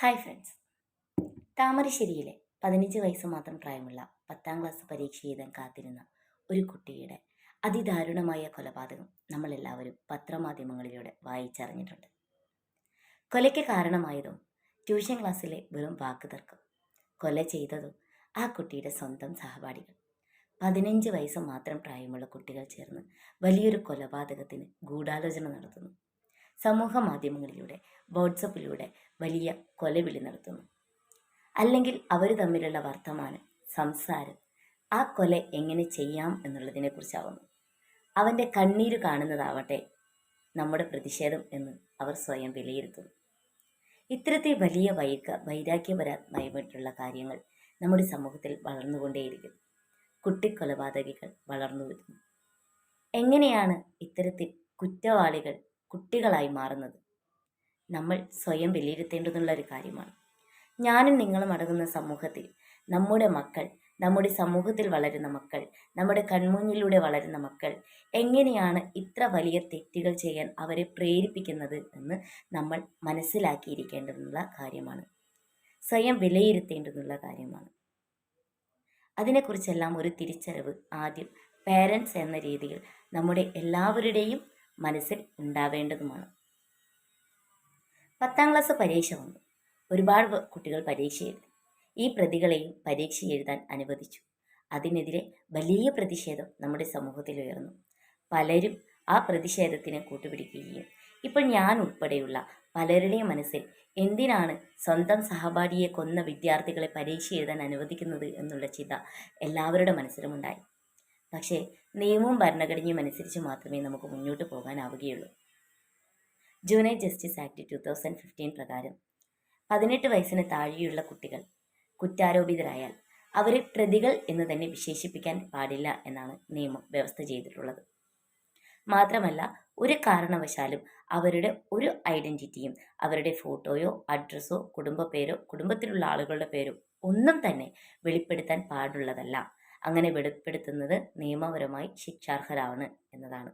Hi friends താമരശ്ശേരിയിലെ പതിനഞ്ച് വയസ്സ് മാത്രം പ്രായമുള്ള പത്താം ക്ലാസ് പരീക്ഷ എഴുതാൻ കാത്തിരുന്ന ഒരു കുട്ടിയുടെ അതിദാരുണമായ കൊലപാതകം നമ്മളെല്ലാവരും പത്രമാധ്യമങ്ങളിലൂടെ വായിച്ചറിഞ്ഞിട്ടുണ്ട്. കൊലയ്ക്ക് കാരണമായതും ട്യൂഷൻ ക്ലാസ്സിലെ വെറും വാക്കുതർക്കം കൊല ചെയ്തതും ആ കുട്ടിയുടെ സ്വന്തം സഹപാഠികൾ. പതിനഞ്ച് വയസ്സ് മാത്രം പ്രായമുള്ള കുട്ടികൾ ചേർന്ന് വലിയൊരു കൊലപാതകത്തിന് ഗൂഢാലോചന നടത്തുന്നു. സമൂഹ മാധ്യമങ്ങളിലൂടെ വാട്സപ്പിലൂടെ വലിയ കൊലവിളി നടത്തുന്നു. അല്ലെങ്കിൽ അവർ തമ്മിലുള്ള വർത്തമാനം സംസാരം ആ കൊല എങ്ങനെ ചെയ്യാം എന്നുള്ളതിനെക്കുറിച്ചാവുന്നു. അവന്റെ കണ്ണീര് കാണുന്നതാവട്ടെ നമ്മുടെ പ്രതിഷേധം എന്ന് അവർ സ്വയം വിലയിരുത്തുന്നു. ഇത്തരത്തിൽ വലിയ വൈക വൈരാഗ്യപരമായിട്ടുള്ള കാര്യങ്ങൾ നമ്മുടെ സമൂഹത്തിൽ വളർന്നുകൊണ്ടേയിരിക്കുന്നു. കുട്ടിക്കൊലപാതകികൾ വളർന്നു വരുന്നു എങ്ങനെയാണ് ഇത്തരത്തിൽ കുറ്റവാളികൾ കുട്ടികളായി മാറുന്നത്. നമ്മൾ സ്വയം വിലയിരുത്തേണ്ടതുള്ള ഒരു കാര്യമാണ്. ഞാനും നിങ്ങളും അടങ്ങുന്ന സമൂഹത്തിൽ നമ്മുടെ മക്കൾ നമ്മുടെ സമൂഹത്തിൽ വളരുന്ന മക്കൾ നമ്മുടെ കൺമുന്നിലൂടെ വളരുന്ന മക്കൾ എങ്ങനെയാണ് ഇത്ര വലിയ തെറ്റുകൾ ചെയ്യാൻ അവരെ പ്രേരിപ്പിക്കുന്നത് എന്ന് നമ്മൾ മനസ്സിലാക്കിയിരിക്കേണ്ടതുള്ള കാര്യമാണ്. സ്വയം വിലയിരുത്തേണ്ടതുള്ള കാര്യമാണ്. അതിനെക്കുറിച്ചെല്ലാം ഒരു തിരിച്ചറിവ് ആദ്യം പേരൻസ് എന്ന രീതിയിൽ നമ്മുടെ എല്ലാവരുടെയും മനസ്സിൽ ഉണ്ടാവേണ്ടതുമാണ്. പത്താം ക്ലാസ് പരീക്ഷ വന്നു ഒരുപാട് കുട്ടികൾ പരീക്ഷ എഴുതി. ഈ പ്രതികളെയും പരീക്ഷ എഴുതാൻ അനുവദിച്ചു. അതിനെതിരെ വലിയ പ്രതിഷേധം നമ്മുടെ സമൂഹത്തിൽ ഉയർന്നു. പലരും ആ പ്രതിഷേധത്തിന് കൂട്ടുപിടിക്കുകയും ഇപ്പോൾ ഞാൻ ഉൾപ്പെടെയുള്ള പലരുടെയും മനസ്സിൽ എന്തിനാണ് സ്വന്തം സഹപാഠിയെ കൊന്ന വിദ്യാർത്ഥികളെ പരീക്ഷ എഴുതാൻ അനുവദിക്കുന്നത് എന്നുള്ള ചിന്ത എല്ലാവരുടെ മനസ്സിലുമുണ്ടായി. പക്ഷേ നിയമവും ഭരണഘടനയും അനുസരിച്ച് മാത്രമേ നമുക്ക് മുന്നോട്ട് പോകാനാവുകയുള്ളൂ. Juvenile justice act two thousand fifteen പ്രകാരം പതിനെട്ട് വയസ്സിന് താഴെയുള്ള കുട്ടികൾ കുറ്റാരോപിതരായാൽ അവരെ പ്രതികൾ എന്ന് തന്നെ വിശേഷിപ്പിക്കാൻ പാടില്ല എന്നാണ് നിയമം വ്യവസ്ഥ ചെയ്തിട്ടുള്ളത്. മാത്രമല്ല ഒരു കാരണവശാലും അവരുടെ ഒരു ഐഡന്റിറ്റിയും അവരുടെ ഫോട്ടോയോ അഡ്രസ്സോ കുടുംബ പേരോ കുടുംബത്തിലുള്ള ആളുകളുടെ പേരോ ഒന്നും തന്നെ വെളിപ്പെടുത്താൻ പാടുള്ളതല്ല. അങ്ങനെ വെളിപ്പെടുത്തുന്നത് നിയമപരമായി ശിക്ഷാർഹരാണ് എന്നതാണ്.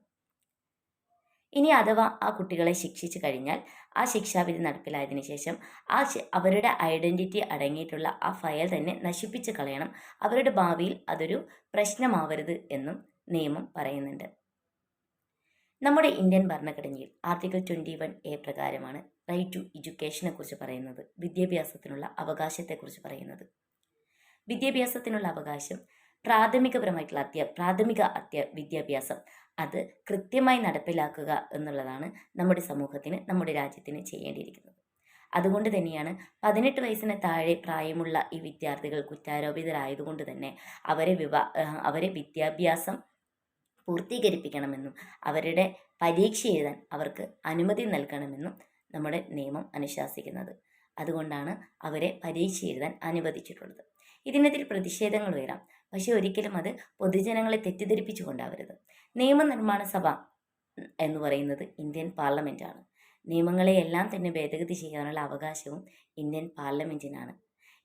ഇനി അഥവാ ആ കുട്ടികളെ ശിക്ഷിച്ചു കഴിഞ്ഞാൽ ആ ശിക്ഷാവിധി നടപ്പിലായതിനു ശേഷം ആ അവരുടെ ഐഡന്റിറ്റി അടങ്ങിയിട്ടുള്ള ആ ഫയൽ തന്നെ നശിപ്പിച്ച് കളയണം. അവരുടെ ഭാവിയിൽ അതൊരു പ്രശ്നമാവരുത് എന്നും നിയമം പറയുന്നുണ്ട്. നമ്മുടെ ഇന്ത്യൻ ഭരണഘടനയിൽ ആർട്ടിക്കിൾ ട്വന്റി വൺ എ പ്രകാരമാണ് റൈറ്റ് ടു എഡ്യൂക്കേഷനെ കുറിച്ച് പറയുന്നത് വിദ്യാഭ്യാസത്തിനുള്ള അവകാശത്തെക്കുറിച്ച് പറയുന്നത്. വിദ്യാഭ്യാസത്തിനുള്ള അവകാശം പ്രാഥമികപരമായിട്ടുള്ള അത്യ പ്രാഥമിക അത്യ വിദ്യാഭ്യാസം. അത് കൃത്യമായി നടപ്പിലാക്കുക എന്നുള്ളതാണ് നമ്മുടെ സമൂഹത്തിന് നമ്മുടെ രാജ്യത്തിന് ചെയ്യേണ്ടിയിരിക്കുന്നത്. അതുകൊണ്ട് തന്നെയാണ് പതിനെട്ട് വയസ്സിന് താഴെ പ്രായമുള്ള ഈ വിദ്യാർത്ഥികൾ കുറ്റാരോപിതരായതുകൊണ്ട് തന്നെ അവരെ വിവാ അവരെ വിദ്യാഭ്യാസം പൂർത്തീകരിപ്പിക്കണമെന്നും അവരുടെ പരീക്ഷ എഴുതാൻ അവർക്ക് അനുമതി നൽകണമെന്നും നമ്മുടെ നിയമം അനുശാസിക്കുന്നത്. അതുകൊണ്ടാണ് അവരെ പരീക്ഷ എഴുതാൻ അനുവദിച്ചിട്ടുള്ളത്. ഇതിനെതിരെ പ്രതിഷേധങ്ങൾ ഉയരാം. പക്ഷെ ഒരിക്കലും അത് പൊതുജനങ്ങളെ തെറ്റിദ്ധരിപ്പിച്ചു കൊണ്ടാവരുത് നിയമനിർമ്മാണ സഭ എന്ന് പറയുന്നത് ഇന്ത്യൻ പാർലമെന്റാണ് നിയമങ്ങളെയെല്ലാം തന്നെ ഭേദഗതി ചെയ്യാനുള്ള അവകാശവും ഇന്ത്യൻ പാർലമെന്റിനാണ്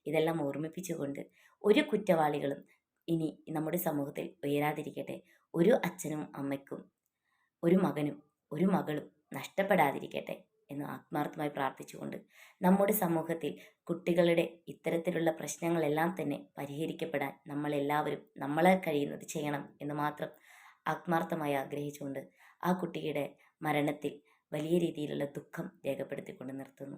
ഇതെല്ലാം ഓർമ്മിപ്പിച്ചുകൊണ്ട് ഒരു കുറ്റവാളികളും ഇനി നമ്മുടെ സമൂഹത്തിൽ ഉയരാതിരിക്കട്ടെ. ഒരു അച്ഛനും അമ്മയ്ക്കും ഒരു മകനും ഒരു മകളും നഷ്ടപ്പെടാതിരിക്കട്ടെ. എന്ന് ആത്മാർത്ഥമായി പ്രാർത്ഥിച്ചുകൊണ്ട് നമ്മുടെ സമൂഹത്തിൽ കുട്ടികളുടെ ഇത്തരത്തിലുള്ള പ്രശ്നങ്ങളെല്ലാം തന്നെ പരിഹരിക്കപ്പെടാൻ നമ്മളെല്ലാവരും നമ്മളെ കഴിയുന്നത് ചെയ്യണം എന്ന് മാത്രം ആത്മാർത്ഥമായി ആഗ്രഹിച്ചുകൊണ്ട് ആ കുട്ടിയുടെ മരണത്തിൽ വലിയ രീതിയിലുള്ള ദുഃഖം രേഖപ്പെടുത്തിക്കൊണ്ട് നിർത്തുന്നു.